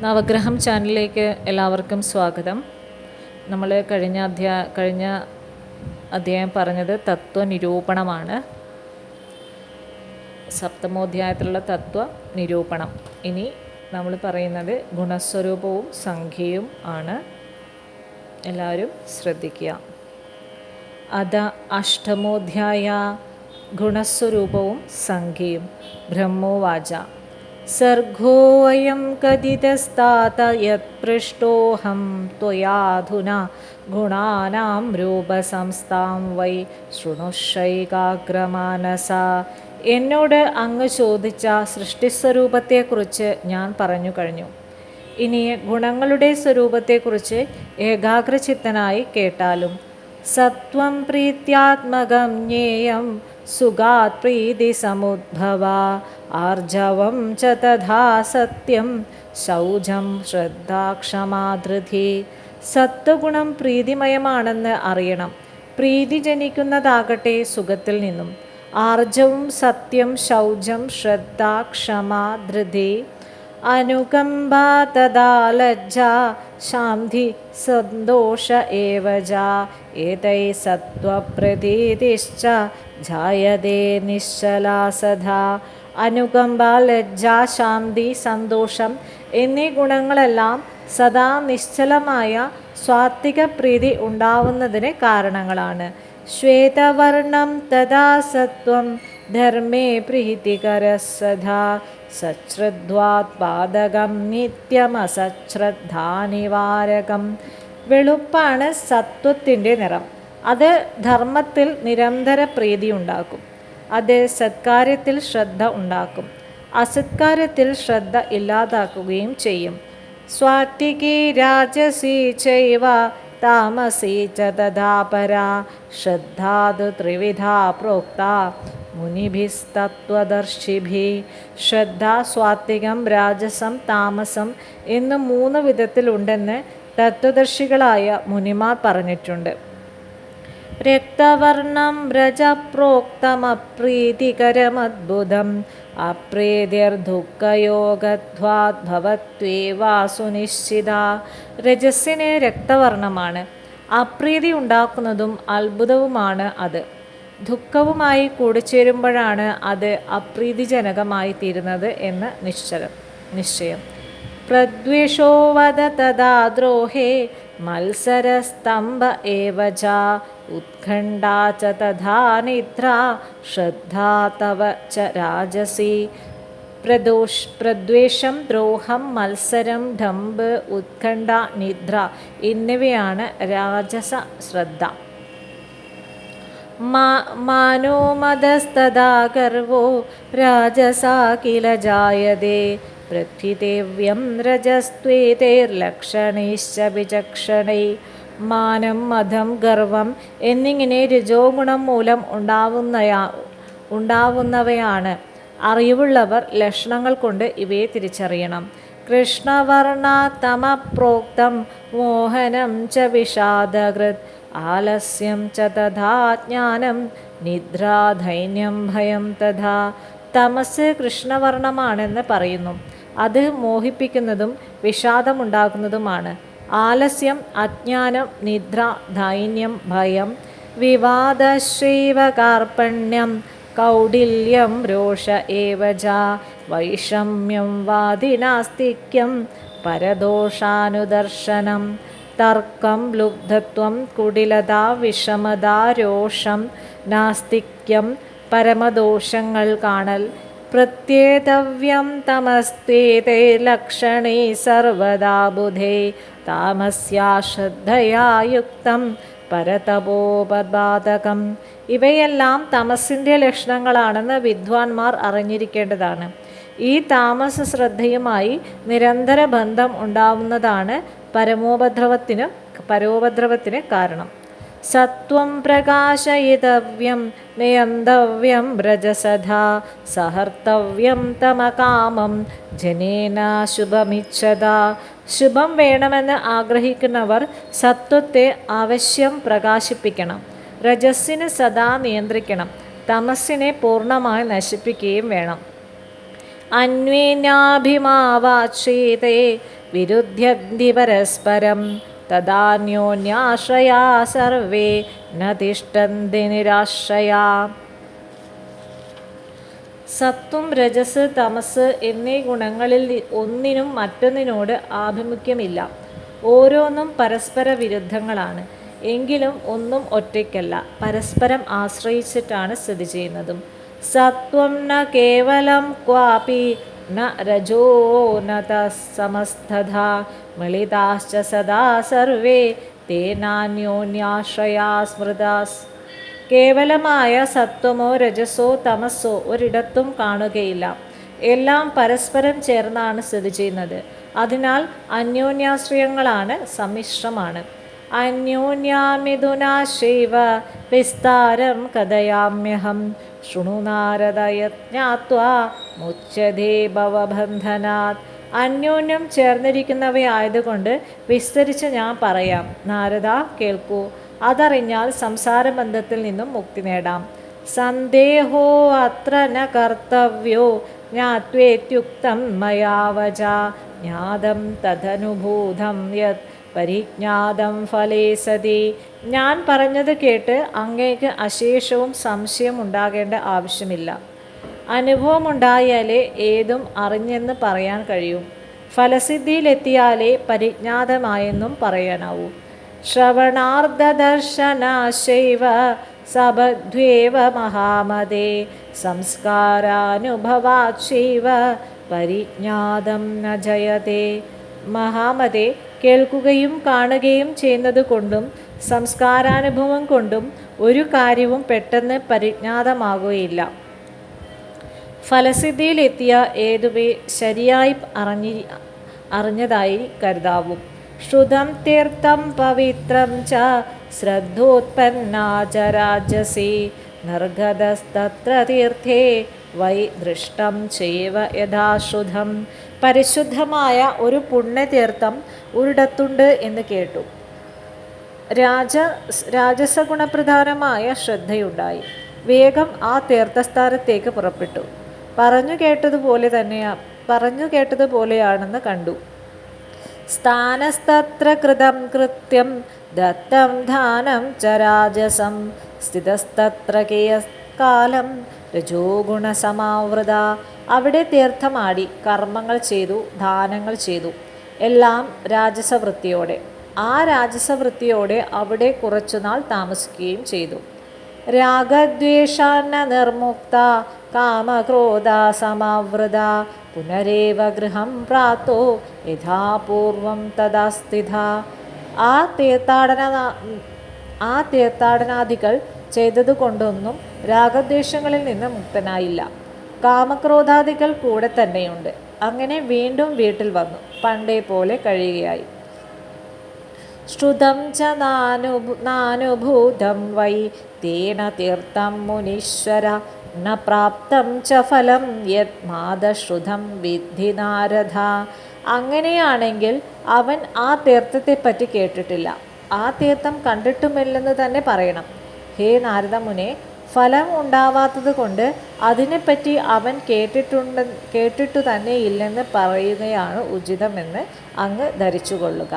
നവഗ്രഹം ചാനലിലേക്ക് എല്ലാവർക്കും സ്വാഗതം. നമ്മൾ കഴിഞ്ഞ അധ്യാ കഴിഞ്ഞ അധ്യായം പറഞ്ഞത് തത്വനിരൂപണമാണ്. സപ്തമോധ്യായത്തിലുള്ള തത്വ നിരൂപണം ഇനി നമ്മൾ പറയുന്നത് ഗുണസ്വരൂപവും സംഖ്യയും ആണ്. എല്ലാവരും ശ്രദ്ധിക്കുക. അത അഷ്ടമോധ്യായ ഗുണസ്വരൂപവും സംഖ്യയും. ബ്രഹ്മോവാച सर्गोऽयं कथितस्तात यत्पृष्टोऽहं त्वयाधुना ഗുണാനാം രൂപസംസ്ഥാം വൈ ശൃണുഷൈകാഗ്രമാനസ എന്നോട് അങ്ങ് ചോദിച്ച സൃഷ്ടിസ്വരൂപത്തെക്കുറിച്ച് ഞാൻ പറഞ്ഞു കഴിഞ്ഞു. ഇനി ഗുണങ്ങളുടെ സ്വരൂപത്തെക്കുറിച്ച് ഏകാഗ്രചിത്തനായി കേട്ടാലും സത്വം പ്രീത്യാത്മകം ജ്ഞേയം പ്രീതി സമുദ്ഭവ. ആർജവം ച തഥാ സത്യം. ശൗചം ശ്രദ്ധാക്ഷമാധൃതി. സത്വഗുണം പ്രീതിമയമാണെന്ന് അറിയണം. പ്രീതി ജനിക്കുന്നതാകട്ടെ സുഖത്തിൽ നിന്നും. ആർജവും സത്യം ശൗചം ശ്രദ്ധ ക്ഷമ അനുകമ്പ തഥാ ലജ്ജ ശാന്തി സന്തോഷ ഏതൈ സത്വപ്രതീതിശ്ച ജായതേ നിശ്ചലാ സദാ അനുകമ്പ ലജ്ജ ശാന്തി സന്തോഷം എന്നീ ഗുണങ്ങളെല്ലാം സദാ നിശ്ചലമായ സ്വാത്വിക പ്രീതി ഉണ്ടാവുന്നതിന് കാരണങ്ങളാണ്. ശ്വേതവർണം തഥാ സത്വം ധർമ്മേ പ്രീതികര സദാ സശ്രദ്ധ്വാത് പാതകം നിത്യമസശ്രദ്ധാനിവാരകം വെളുപ്പാണ് സത്വത്തിന്റെ നിറം. അത് ധർമ്മത്തിൽ നിരന്തര പ്രീതി ഉണ്ടാക്കും. അത് സത്കാര്യത്തിൽ ശ്രദ്ധ ഉണ്ടാക്കും. അസത്കാര്യത്തിൽ ശ്രദ്ധ ഇല്ലാതാക്കുകയും ചെയ്യും. സ്വാത്വികി രാജസി ചൈവ താമസി ച ശ്രദ്ധാതു ത്രിവിധ പ്രോക്ത. മുനിഭിസ്തത്വദർശിഭി ശ്രദ്ധ സ്വാത്വികം രാജസം താമസം എന്ന് മൂന്ന് വിധത്തിലുണ്ടെന്ന് തത്വദർശികളായ മുനിമാർ പറഞ്ഞിട്ടുണ്ട്. രക്തവർണം രജപ്രോക്തമപ്രീതികരമദ്ഭുതം. അപ്രീതിർദുഃഖയോഗധ്വാദ്ഭവത്വേവാസുനിശ്ചിത. ഭവത്വേവാ സുനിശ്ചിത രജസ്സിന് രക്തവർണമാണ് അപ്രീതി ഉണ്ടാക്കുന്നതും അത്ഭുതവുമാണ് അത്. ദുഃഖവുമായി കൂടിച്ചേരുമ്പോഴാണ് അത് അപ്രീതിജനകമായി തീരുന്നത് എന്ന് നിശ്ചയം നിശ്ചയം. പ്രദ്വേഷോ വദ തഥാ ദ്രോഹേ മത്സരസ്തംഭ ഏവ ച ഉത്കണ്ഠാ ച തഥാ നിദ്ര ശ്രദ്ധാ തവ ച രാജസി. പ്രദോഷ് പ്രദ്വേഷം ദ്രോഹം മത്സരം ഡംബ് ഉത്കണ്ഠ നിദ്ര എന്നിവയാണ് രാജസ ശ്രദ്ധ മതസ്തദാ ഗർവോ രാജസാ കില ജായതേ പൃഥ്വിദേവ്യം രജസ്ത്വേതേർലക്ഷണൈശ്ച വിചക്ഷണൈ. മാനം മതം ഗർവം എന്നിങ്ങനെ രജോ ഗുണം മൂലം ഉണ്ടാവുന്നയാ ഉണ്ടാവുന്നവയാണ്. അറിവുള്ളവർ ലക്ഷണങ്ങൾ കൊണ്ട് ഇവയെ തിരിച്ചറിയണം. കൃഷ്ണവർണ തമപ്രോക്തം മോഹനം ച വിഷാദകൃത്. ആലസ്യം ജ്ഞാനം നിദ്രാധൈന്യം ഭയം തഥാ. തമസ് കൃഷ്ണവർണമാണെന്ന് പറയുന്നു. അത് മോഹിപ്പിക്കുന്നതും വിഷാദമുണ്ടാക്കുന്നതുമാണ്. ആലസ്യം അജ്ഞാനം നിദ്ര ദൈന്യം ഭയം വിവാദശ്രീവകാർപ്പണ്യം കൗടില്യം രോഷ ഏവ വൈഷമ്യം വാദിനാസ്തിക്യം പരദോഷാനുദർശനം. തർക്കം ലുബ്ധത്വം കുടിലത വിഷമത രോഷം നാസ്തിക്യം പരമദോഷങ്ങൾ കാണൽ. പ്രത്യേതവ്യം തമസ്തേതേ ലക്ഷണേ സർവദാ ബുധേ. താമസ്യാ ശ്രദ്ധയാ യുക്തം ഇവയെല്ലാം തമസിന്റെ ലക്ഷണങ്ങളാണെന്ന് വിദ്വാൻമാർ അറിഞ്ഞിരിക്കേണ്ടതാണ്. ഈ താമസ ശ്രദ്ധയുമായി നിരന്തര ബന്ധം ഉണ്ടാവുന്നതാണ് പരമോപദ്രവത്തിന് പരോപദ്രവത്തിന് കാരണം. സത്വം പ്രകാശയിതവ്യം നിയന്തവ്യം വ്രജസധാ സഹർത്തവ്യം തമകാമം ജനേന ശുഭമിച്ഛത ശുഭം വേണമെന്ന് ആഗ്രഹിക്കുന്നവർ സത്വത്തെ അവശ്യം പ്രകാശിപ്പിക്കണം. രജസ്സിനെ സദാ നിയന്ത്രിക്കണം. തമസ്സിനെ പൂർണമായി നശിപ്പിക്കുകയും വേണം. അന്വേന്യാഭിമാവാക്ഷീതേ വിരുദ്ധ്യന്തി പരസ്പരം തദാന്യോന്യാശ്രയാ സർവേ നതിഷ്ടന്തി തിഷ്ടന്തി നിരാശ്രയാ. സത്വം രജസ് തമസ് എന്നീ ഗുണങ്ങളിൽ ഒന്നിനും മറ്റൊന്നിനോട് ആഭിമുഖ്യമില്ല. ഓരോന്നും പരസ്പര വിരുദ്ധങ്ങളാണ്. എങ്കിലും ഒന്നും ഒറ്റയ്ക്കല്ല. പരസ്പരം ആശ്രയിച്ചിട്ടാണ് സ്ഥിതി ചെയ്യുന്നതും. സത്വം ന കേവലം ക്വാപി ന रजो न तस्समस्तधा मिलिताश्च सदा सर्वे തേനാന്യോന്യാശ്രയാ സ്മൃതാസ് കേവലമായ സത്വമോ രജസോ തമസോ ഒരിടത്തും കാണുകയില്ല. എല്ലാം പരസ്പരം ചേർന്നാണ് സ്ഥിതി ചെയ്യുന്നത്. അതിനാൽ അന്യോന്യാശ്രയങ്ങളാണ് സമ്മിശ്രമാണ്. അന്യോന്യാമിഥുനാശൈവ വിസ്താരം കഥയാമ്യഹം. ശൃണു നാരദയജ്ഞാത്വാ മുച്ചതേ ഭവബന്ധനാത്. അന്യോന്യം ചേർന്നിരിക്കുന്നവയായതുകൊണ്ട് വിസ്തരിച്ച് ഞാൻ പറയാം. നാരദ കേൾക്കൂ. അതറിഞ്ഞാൽ സംസാരബന്ധത്തിൽ നിന്നും മുക്തി നേടാം. സന്ദേഹോ അത്ര ന കർത്തവ്യോ ജ്ഞാത്വേത്യുക്തം മയാവച. ജ്ഞാതം തദനുഭൂതം യത് പരിജ്ഞാതം ഫലേ സതി. ഞാൻ പറഞ്ഞത് കേട്ട് അങ്ങേക്ക് അശേഷവും സംശയം ഉണ്ടാകേണ്ട ആവശ്യമില്ല. അനുഭവമുണ്ടായാലേ ഏതും അറിഞ്ഞെന്ന് പറയാൻ കഴിയും. ഫലസിദ്ധിയിലെത്തിയാലേ പരിജ്ഞാതമായെന്നും പറയാനാവൂ. ശ്രവണാർദ്ധദർശനാശൈവ സബദ്വേവ മഹാമതേ. സംസ്കാരാനുഭവാശൈവ പരിജ്ഞാതം ന ജയതേ. മഹാമതേ കേൾക്കുകയും കാണുകയും ചെയ്യുന്നത് കൊണ്ടും സംസ്കാരാനുഭവം കൊണ്ടും ഒരു കാര്യവും പെട്ടെന്ന് പരിജ്ഞാതമാകുകയില്ല ഫലസിദ്ധിയിലെത്തിയ ഏതുവേ ശരിയായി അറിഞ്ഞി അറിഞ്ഞതായി കരുതാവും. ശ്രുതം തീർത്ഥം പവിത്രം ച ശ്രദ്ധോത്പന്നാ ച രാജസി നിർഗതസ്തത്ര തീർത്ഥേ വൈ ദൃഷ്ടം ചെയ്വ യഥാശുദ്ധം പരിശുദ്ധമായ ഒരു പുണ്യതീർത്ഥം ഒരിടത്തുണ്ട് എന്ന് കേട്ടു. രാജ രാജസഗുണപ്രധാനമായ ശ്രദ്ധയുണ്ടായി. വേഗം ആ തീർത്ഥസ്ഥാനത്തേക്ക് പുറപ്പെട്ടു. പറഞ്ഞു കേട്ടതുപോലെ തന്നെയാ പറഞ്ഞു കേട്ടതുപോലെയാണെന്ന് കണ്ടു. സ്ഥാനസ്തത്ര കൃതം കൃത്യം ദത്തം ധാനം ചരാജസം രാജസം. സ്ഥിതസ്തത്ര കേയകാലം രജോഗുണസമാവൃത. അവിടെ തീർത്ഥമാടി കർമ്മങ്ങൾ ചെയ്തു ദാനങ്ങൾ ചെയ്തു. എല്ലാം രാജസവൃത്തിയോടെ. ആ രാജസവൃത്തിയോടെ അവിടെ കുറച്ചുനാൾ താമസിക്കുകയും ചെയ്തു. രാഗദ്വേഷാന്ന നിർമുക്ത കാമക്രോധ സമാവൃത പുനരേവ ഗൃഹം പ്രാത്തോ യഥാപൂർവം തഥാ സ്ഥിത. ആ തീർത്ഥാടന ആ തീർത്ഥാടനാദികൾ ചെയ്തതുകൊണ്ടൊന്നും രാഗദ്വേഷങ്ങളിൽ നിന്ന് മുക്തനായില്ല. കാമക്രോധാദികൾ കൂടെ തന്നെയുണ്ട്. അങ്ങനെ വീണ്ടും വീട്ടിൽ വന്നു. പണ്ടേ പോലെ കഴിയുകയായി. ശ്രുതം ച നാനു നാനുഭൂതം വൈ തേന തീർത്ഥം മുനീശ്വര ന പ്രാപ്തം ച ഫലം യത് മാതശ്രുതം വിദ്ധി നാരദ. അങ്ങനെയാണെങ്കിൽ അവൻ ആ തീർത്ഥത്തെപ്പറ്റി കേട്ടിട്ടില്ല. ആ തീർത്ഥം കണ്ടിട്ടുമില്ലെന്ന് തന്നെ പറയണം. ഹേ നാരദമുനെ ഫലം ഉണ്ടാവാത്തത് കൊണ്ട് അതിനെപ്പറ്റി അവൻ കേട്ടിട്ടുണ്ട് കേട്ടിട്ടു തന്നെ ഇല്ലെന്ന് പറയുകയാണ് ഉചിതമെന്ന് അങ്ങ് ധരിച്ചുകൊള്ളുക.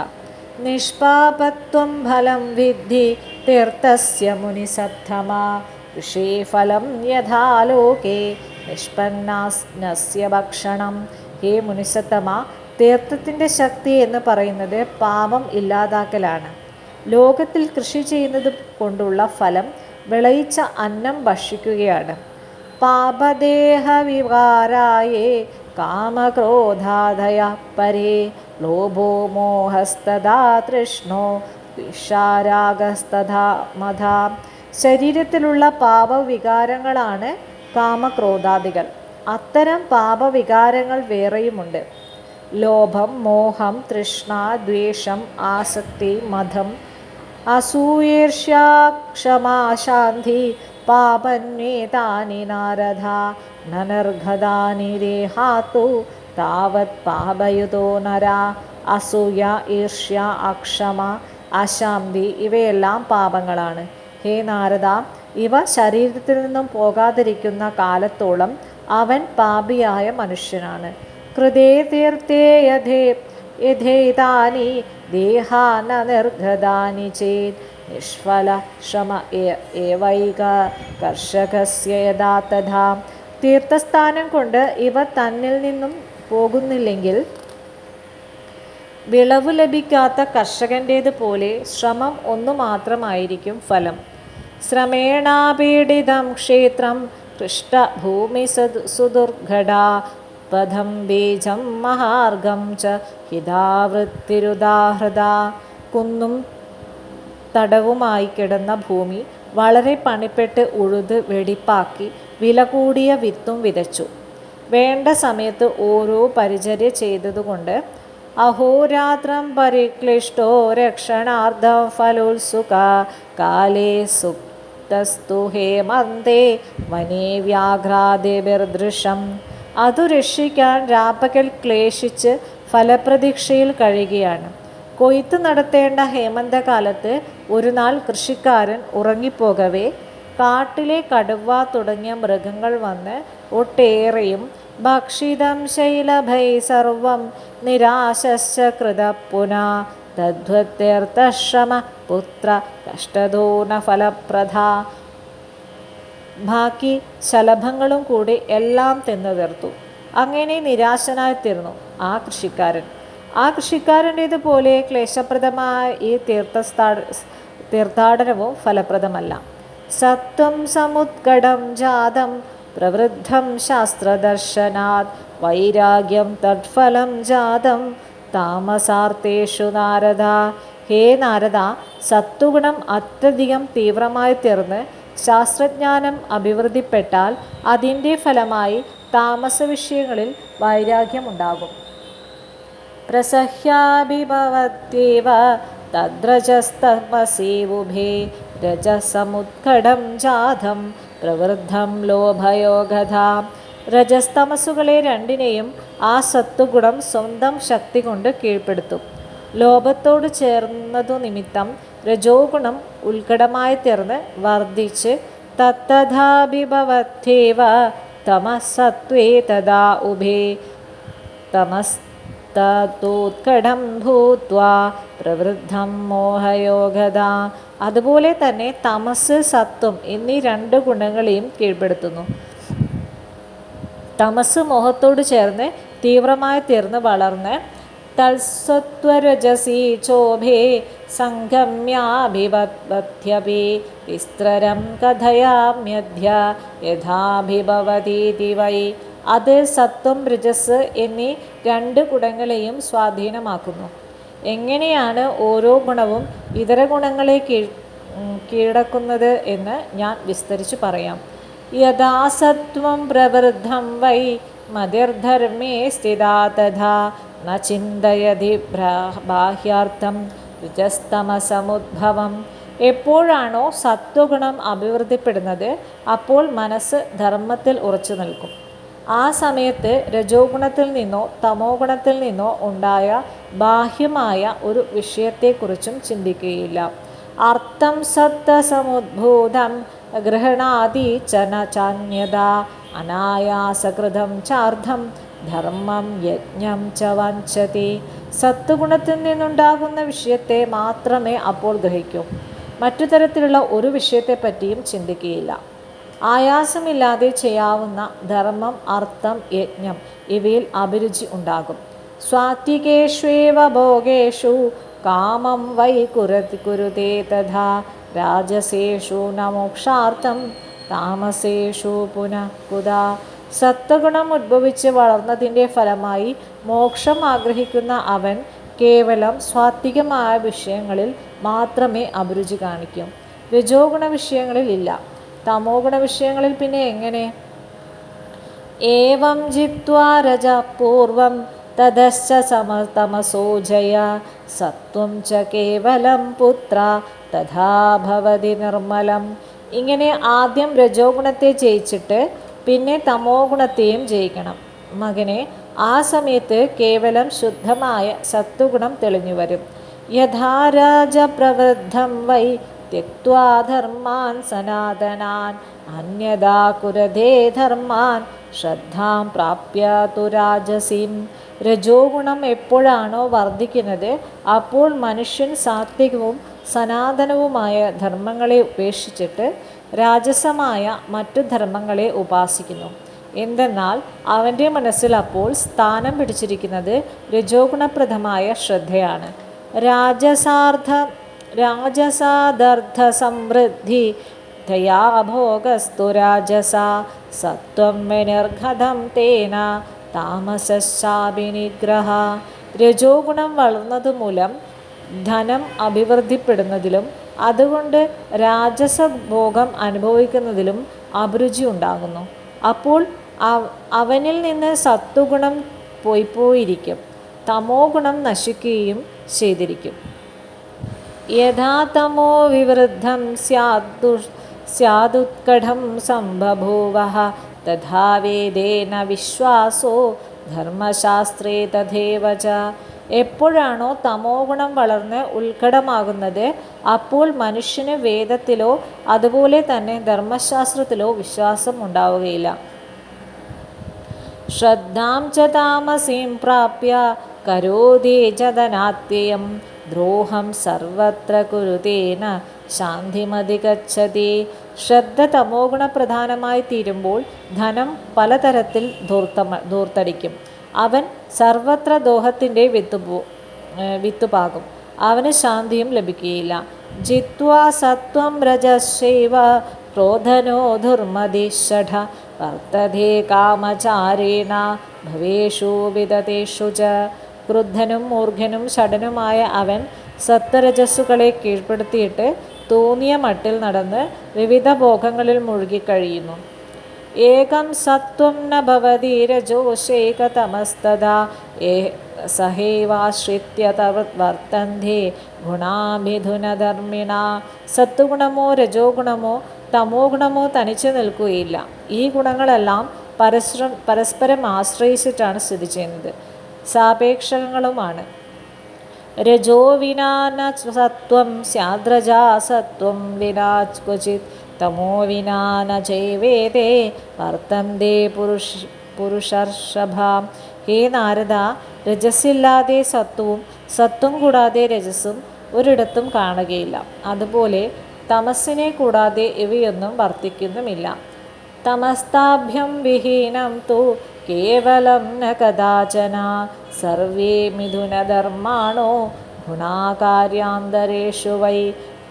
നിഷ്പാപത്വം ഫലം വിദ്ധി തീർത്ഥസ്യ മുനിസദ്ധമാ. ഋഷീഫലം യഥാലോകേ നിഷ്പന്നാസ്നസ്യ ഭക്ഷണം. ഹേ മുനിസത്തമ തീർത്ഥത്തിന്റെ ശക്തി എന്ന് പറയുന്നത് പാപം ഇല്ലാതാക്കലാണ്. ലോകത്തിൽ കൃഷി ചെയ്യുന്നത് കൊണ്ടുള്ള ഫലം വിളയിച്ച അന്നം ഭക്ഷിക്കുകയാണ്. പാപദേഹവികാരായേ കാമക്രോധാദയ പരേ ലോഭോ മോഹസ്തഥാ തൃഷ്ണോ വിഷാരാഗസ്തഥാ മധ ശരീരത്തിലുള്ള പാപവികാരങ്ങളാണ് കാമക്രോധാദികൾ. അത്തരം പാപവികാരങ്ങൾ വേറെയുമുണ്ട്. ലോഭം മോഹം തൃഷ്ണ ദ്വേഷം ആസക്തി മതം അസൂയേർഷ്യ ക്ഷമാ ശാന്തി പാപന്വേതാനി നാരദ നനർഘദാനി ദേഹാത്തു താവത് പാപയുതോ നര അസൂയ ഈർഷ്യ അക്ഷമ അശാന്തി ഇവയെല്ലാം പാപങ്ങളാണ്. ഹേ നാരദ ഇവ ശരീരത്തിൽ നിന്നും പോകാതിരിക്കുന്ന കാലത്തോളം അവൻ പാപിയായ മനുഷ്യനാണ്. കൃതേ തീർത്ഥേ യഥേ നിർഗതാനി ചേത് നിഷ്ഫല ശ്രമ ഏവൈക കർഷകസ്യ യഥാ തഥാ. തീർത്ഥസ്ഥാനം കൊണ്ട് ഇവ തന്നിൽ നിന്നും പോകുന്നില്ലെങ്കിൽ വിളവ് ലഭിക്കാത്ത കർഷകന്റേത് പോലെ ശ്രമം ഒന്നു മാത്രമായിരിക്കും ഫലം. ശ്രമേണാപീഡിതം ക്ഷേത്രം പൃഷ്ഠഭൂമി സുദുർഘടാ. പദം ബീജം മഹാർഗം ച ഹിതാവൃത്തിരുദാഹൃത. കുന്നും തടവുമായി കിടന്ന ഭൂമി വളരെ പണിപ്പെട്ട് ഉഴുത് വെടിപ്പാക്കി വില കൂടിയ വിത്തും വിതച്ചു. വേണ്ട സമയത്ത് ഓരോ പരിചര്യ ചെയ്തതുകൊണ്ട് അഹോരാത്രം പരിക്ലിഷ്ടോ രക്ഷണാർത്ഥം ഫലോത്സുക കാലേ സുപ്തസ്തു ഹേമന്തേ വനേ വ്യാഘ്രാദിർദൃശം അതു രക്ഷിക്കാൻ രാപ്പകൽ ക്ലേശിച്ച് ഫലപ്രതീക്ഷയിൽ കഴിയുകയാണ്. കൊയ്ത്ത് നടത്തേണ്ട ഹേമന്തകാലത്ത് ഒരു നാൾ കൃഷിക്കാരൻ ഉറങ്ങിപ്പോകവേ കാട്ടിലെ കടുവ തുടങ്ങിയ മൃഗങ്ങൾ വന്ന് ഒട്ടേറെയും ഭക്ഷിതം ശൈലഭൈ സർവം നിരാശശ്ച കൃത പുന തദ്വത്യർത്ഥശ്രമ പുത്ര കഷ്ടദൂന ഫലപ്രധ ബാക്കി ശലഭങ്ങളും കൂടി എല്ലാം തിന്നു തീർത്തു. അങ്ങനെ നിരാശനായിത്തീർന്നു ആ കൃഷിക്കാരൻ. ആ കൃഷിക്കാരന്റേതുപോലെ ക്ലേശപ്രദമായ ഈ തീർത്ഥസ്ഥാ തീർത്ഥാടനവും ഫലപ്രദമല്ല. സത്വം സമുദ്ഘടം ജാതം പ്രവൃദ്ധം ശാസ്ത്രദർശനാത് വൈരാഗ്യം തത്ഫലം ജാതം താമസാർത്ഥേഷു നാരദ. ഹേ നാരദ സത്വഗുണം അത്യധികം തീവ്രമായി തീർന്ന് ശാസ്ത്രജ്ഞാനം അഭിവൃദ്ധിപ്പെട്ടാൽ അതിന്റെ ഫലമായി താമസ വിഷയങ്ങളിൽ വൈരാഗ്യമുണ്ടാകും. പ്രസഹ്യാഭിഭവത്യേവ തദ്രജസ്തമസീവുഭേ രജസമുത്കടം ജാതം പ്രവൃദ്ധം ലോഭയോഗത രജസ്തമസുകളെ രണ്ടിനെയും ആ സത്വഗുണം സ്വന്തം ശക്തി കൊണ്ട് കീഴ്പ്പെടുത്തും. ലോഭത്തോട് ചേർന്നതു നിമിത്തം രജോ ഗുണം ഉത്കടമായി തീർന്ന് വർദ്ധിച്ച് തത്തഥാഭിഭവത്യേവ തമസത്വേ തഥാ ഉഭേ. തമസ്തോത്കടം ഭൂത്വാ പ്രവൃദ്ധം മോഹയോഗത അതുപോലെ തന്നെ തമസ് സത്വം എന്നീ രണ്ട് ഗുണങ്ങളെയും കീഴ്പ്പെടുത്തുന്നു. തമസ് മോഹത്തോട് ചേർന്ന് തീവ്രമായി തീർന്ന് വളർന്ന് തത്സത്വരജസി ചോഭേ സംഗമ്യാഭിവത്യപി വിസ്തരം കഥയാമ്യധ്യ യഥാഭിഭവതീതി വൈ. അത് സത്വം രജസ് എന്നീ രണ്ട് ഗുണങ്ങളെയും സ്വാധീനമാക്കുന്നു. എങ്ങനെയാണ് ഓരോ ഗുണവും ഇതര ഗുണങ്ങളെ കീഴടക്കുന്നത് എന്ന് ഞാൻ വിസ്തരിച്ച് പറയാം. യഥാസത്വം പ്രവൃദ്ധം വൈ. മതിർധർമ്മേ സ്ഥിതാ തഥാ. ന ചിന്തയതി ബാഹ്യാർത്ഥം രുചസ്തമസമുദ്ഭവം എപ്പോഴാണോ സത്വഗുണം അഭിവൃദ്ധിപ്പെടുന്നത് അപ്പോൾ മനസ്സ് ധർമ്മത്തിൽ ഉറച്ചു നിൽക്കും. ആ സമയത്ത് രജോ ഗുണത്തിൽ നിന്നോ തമോ ഗുണത്തിൽ നിന്നോ ഉണ്ടായ ബാഹ്യമായ ഒരു വിഷയത്തെക്കുറിച്ചും ചിന്തിക്കുകയില്ല. അർത്ഥം സത്തസമുദ്ഭൂതം ഗൃഹണാതി ചന ചാന്യത അനായാസകൃതം ചാർദ്ധം ധർമ്മം യജ്ഞം ച വഞ്ചതി. സത്വഗുണത്തിൽ നിന്നുണ്ടാകുന്ന വിഷയത്തെ മാത്രമേ അപ്പോൾ ഗ്രഹിക്കൂ. മറ്റു തരത്തിലുള്ള ഒരു വിഷയത്തെപ്പറ്റിയും ചിന്തിക്കുകയില്ല. ആയാസമില്ലാതെ ചെയ്യാവുന്ന ധർമ്മം അർത്ഥം യജ്ഞം ഇവയിൽ അഭിരുചി ഉണ്ടാകും. സ്വാത്വികേഷ്വേവ ഭോഗേഷു കാമം വൈ കുരതി കുരുതേ തഥാ. രാജസേഷു ന മോക്ഷാർത്ഥം താമസേഷു പുനഃ കുതാ. സത്വഗുണം ഉദ്ഭവിച്ച് വളർന്നതിന്റെ ഫലമായി മോക്ഷം ആഗ്രഹിക്കുന്ന അവൻ കേവലം സ്വാത്വികമായ വിഷയങ്ങളിൽ മാത്രമേ അഭിരുചി കാണിക്കും. രജോ ഗുണ വിഷയങ്ങളിൽ ഇല്ല. തമോ ഗുണ വിഷയങ്ങളിൽ പിന്നെ എങ്ങനെ? ഏവം ജിത്വാ രജ പൂർവം തതശ്ച സമതമസോ ജയ. സത്വം ച കേവലം പുത്ര തഥാ ഭവതി നിർമ്മലം. ഇങ്ങനെ ആദ്യം രജോ ഗുണത്തെ ജയിച്ചിട്ട് പിന്നെ തമോ ഗുണത്തെയും ജയിക്കണം. മകനെ ആ സമയത്ത് കേവലം ശുദ്ധമായ സത്വഗുണം തെളിഞ്ഞു വരും. യഥാരാജപ്രവൃദ്ധം വൈ തെക്വാധർമാൻ സനാതനാൻ അന്യതാ കുരതേ ധർമാൻ ശ്രദ്ധാം പ്രാപ്യ തു രാജസീം. രജോ ഗുണം എപ്പോഴാണോ വർദ്ധിക്കുന്നത് അപ്പോൾ മനുഷ്യൻ സാത്വികവും സനാതനവുമായ ധർമ്മങ്ങളെ ഉപേക്ഷിച്ചിട്ട് രാജസമായ മറ്റു ധർമ്മങ്ങളെ ഉപാസിക്കുന്നു. എന്തെന്നാൽ അവന്റെ മനസ്സിൽ അപ്പോൾ സ്ഥാനം പിടിച്ചിരിക്കുന്നത് രജോഗുണപ്രദമായ ശ്രദ്ധയാണ്. രാജസാർദ്ധ രാജസാദർത്ഥ സമൃദ്ധി ദയാഭോഗസ്തു രാജസ സത്വം വിനിർഘതം തേന താമസാഭിനിഗ്രഹ രജോഗുണം വളർന്നതുമൂലം ധനം അഭിവൃദ്ധിപ്പെടുന്നതിലും അതുകൊണ്ട് രാജസഭോഗം അനുഭവിക്കുന്നതിലും അഭിരുചി ഉണ്ടാകുന്നു. അപ്പോൾ അവനിൽ നിന്ന് സത്വഗുണം പോയി പോയിരിക്കും. തമോ ഗുണം നശിക്കുകയും ചെയ്തിരിക്കും. യഥാ തമോ വിവൃദ്ധം സ്യാദു സ്യാദുത്കടം സംഭവ തഥാ വേദേന വിശ്വാസോ ധർമ്മശാസ്ത്രേ തഥേവ എപ്പോഴാണോ തമോ ഗുണം വളർന്ന് ഉത്കടമാകുന്നത് അപ്പോൾ മനുഷ്യന് വേദത്തിലോ അതുപോലെ തന്നെ ധർമ്മശാസ്ത്രത്തിലോ വിശ്വാസം ഉണ്ടാവുകയില്ല. ശ്രദ്ധാം ച താമസീം പ്രാപ്യ കരോതി ചതനാത്യയം ദ്രോഹം സർവത്ര കുരുതേന ശാന്തിമതി ഗച്ഛതി ശ്രദ്ധ തമോ ഗുണപ്രധാനമായി തീരുമ്പോൾ ധനം പലതരത്തിൽ ധൂർത്തമ ധൂർത്തടിക്കും. അവൻ സർവത്ര ദോഹത്തിന്റെ വിത്തുപോ വിത്തുപാകും അവന് ശാന്തിയും ലഭിക്കുകയില്ല. ജിത്വാ സത്വം രജശൈവ ക്രോധനോ ദുർമതി ഷഠ. വർത്തതേ കാമചാരേണ ഭവേഷു വിദതേഷു ച. ക്രുദ്ധനും മൂർഖനും ഷടനുമായ അവൻ സത്വരജസ്സുകളെ കീഴ്പ്പെടുത്തിയിട്ട് തോന്നിയ മട്ടിൽ നടന്ന് വിവിധ ഭോഗങ്ങളിൽ മുഴുകിക്കഴിയുന്നു ഏകം സത്വം ന ഭവതി രജോശേകതമസ്തദാ. ഏ സഹൈവാശ്രിത്യ ഗുണാഭിധുനധർമ്മിണ സത്വഗുണമോ രജോ ഗുണമോ തമോ ഗുണമോ തനിച്ചു നിൽക്കുകയില്ല. ഈ ഗുണങ്ങളെല്ലാം പരസ്പരം പരസ്പരം ആശ്രയിച്ചിട്ടാണ് സ്ഥിതി ചെയ്യുന്നത്. സാപേക്ഷകങ്ങളുമാണ്. രജോ വിനാന സത്വം സ്യാദ്രജാ സത്വം വിനാ ക്വചിത്. തമോ വിനാന വർത്തം വർത്തന്തേ പുരുഷ പുരുഷർഷഭ. ഹേ നാരദ രജസ്സില്ലാതെ സത്വവും സത്വം കൂടാതെ രജസ്സും ഒരിടത്തും കാണുകയില്ല. അതുപോലെ തമസ്സിനെ കൂടാതെ ഇവയൊന്നും വർത്തിക്കുന്നുമില്ല തമസ്താഭ്യം വിഹീനം തു കേവലം ന കഥാചന. സർവേ മിഥുനധർമാണോ ഗുണാകാര്യാന്തരേഷു വൈ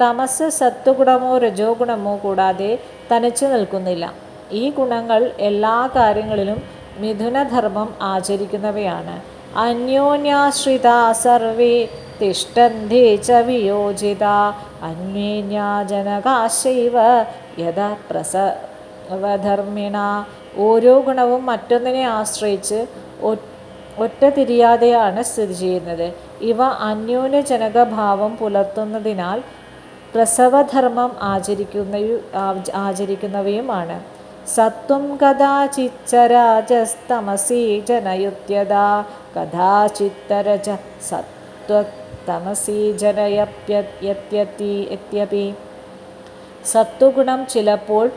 തമസ് സത്വഗുണമോ രജോ ഗുണമോ കൂടാതെ തനിച്ചു നിൽക്കുന്നില്ല. ഈ ഗുണങ്ങൾ എല്ലാ കാര്യങ്ങളിലും മിഥുനധർമ്മം ആചരിക്കുന്നവയാണ്. അന്യോന്യാശ്രിത സർവേ തിഷ്ടന്ധി ച വിയോജിത. അന്വേന്യാജനകാശൈവ യഥ പ്രസവധർമ്മിണ. ഓരോ ഗുണവും മറ്റൊന്നിനെ ആശ്രയിച്ച് ഒറ്റ തിരിയാതെയാണ് സ്ഥിതി ചെയ്യുന്നത്. ഇവ അന്യോന്യജനകഭാവം പുലർത്തുന്നതിനാൽ പ്രസവധർമ്മം ആചരിക്കുന്ന ആചരിക്കുന്നവയുമാണ്. സത്വം കഥാചിച്ചരാജസ്തമസീ ജനയുത്യത കഥാചിത്തരജ സത്വതമസി ജനയപ്യത്യത്തി എത്യപി. സത്വഗുണം ചിലപ്പോൾ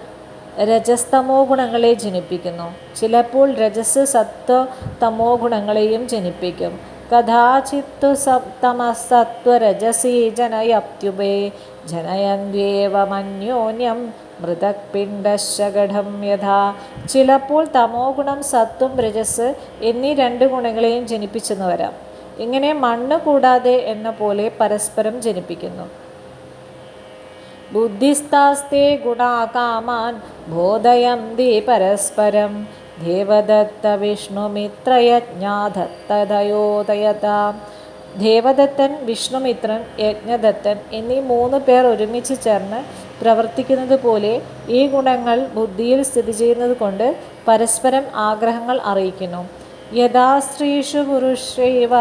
രജസ്തമോ ഗുണങ്ങളെ ജനിപ്പിക്കുന്നു. ചിലപ്പോൾ രജസ് സത്വ തമോ ഗുണങ്ങളെയും ജനിപ്പിക്കും. കഥാചിത്തു സപ്തമസത്വരജസീ ജനയപ്യുപേ ജനയന്വേവമന്യോന്യം മൃതപിണ്ഡശകഠം യഥാ. ചിലപ്പോൾ തമോ ഗുണം സത്വം രജസ് എന്നീ രണ്ട് ഗുണങ്ങളെയും ജനിപ്പിച്ചെന്ന് വരാം. ഇങ്ങനെ മണ്ണ് കൂടാതെ എന്ന പോലെ പരസ്പരം ജനിപ്പിക്കുന്നു. ബുദ്ധിസ്ഥാസ്തേ ഗുണാകാമാൻ ബോധയന്തി പരസ്പരം. ദേവദത്ത വിഷ്ണുമിത്രയജ്ഞാദത്തതയോദയത ദേവദത്തൻ വിഷ്ണുമിത്രൻ യജ്ഞദത്തൻ എന്നീ മൂന്ന് പേർ ഒരുമിച്ച് ചേർന്ന് പ്രവർത്തിക്കുന്നത് പോലെ ഈ ഗുണങ്ങൾ ബുദ്ധിയിൽ സ്ഥിതി ചെയ്യുന്നത് കൊണ്ട് പരസ്പരം ആഗ്രഹങ്ങൾ അറിയിക്കുന്നു. യഥാ സ്ത്രീഷു പുരുഷൈവ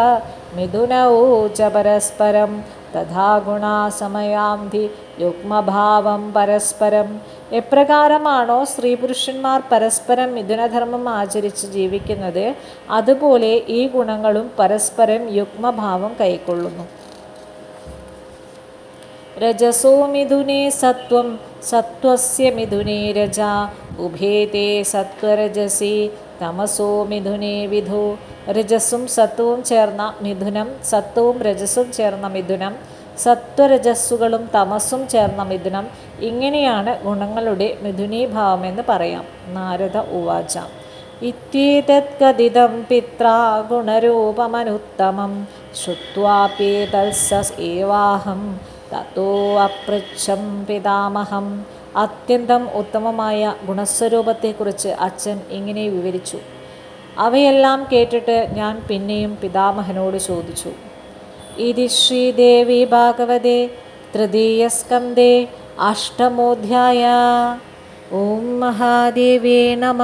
മിഥുനൗ ച പരസ്പരം തഥാ ഗുണാസമയാന്തി യുഗ്മഭാവം പരസ്പരം. എപ്രകാരമാണോ സ്ത്രീ പുരുഷന്മാർ പരസ്പരം മിഥുനധർമ്മം ആചരിച്ച് ജീവിക്കുന്നത് അതുപോലെ ഈ ഗുണങ്ങളും പരസ്പരം യുഗ്മഭാവം കൈക്കൊള്ളുന്നു. രജസോ മിഥുനേ സത്വം സത്വസ്യ മിഥുനേ രജ ഉഭേതേ സത്വരജസി തമസോ മിഥുനേ വിധു. രജസും സത്വവും ചേർന്ന മിഥുനം സത്വവും രജസും ചേർന്ന മിഥുനം സത്വരജസ്സുകളും തമസ്സും ചേർന്ന മിഥുനം ഇങ്ങനെയാണ് ഗുണങ്ങളുടെ മിഥുനീഭാവമെന്ന് പറയാം. നാരദ ഉവാച. ഇത്യേതത്കഥിതം പിത്രാ ഗുണരൂപമനുത്തമം ശ്രുത്വാപ്യേതത്സ ഏവാഹം തത്തോ അപൃച്ഛം പിതാമഹം. അത്യന്തം ഉത്തമമായ ഗുണസ്വരൂപത്തെക്കുറിച്ച് അച്ഛൻ ഇങ്ങനെ വിവരിച്ചു. അവയെല്ലാം കേട്ടിട്ട് ഞാൻ പിന്നെയും പിതാമഹനോട് ചോദിച്ചു. ഇതി ശ്രീദേവി ഭാഗവതേ തൃതീയസ്കന്ധേ അഷ്ടമോധ്യായ ഓം മഹാദേവേ നമ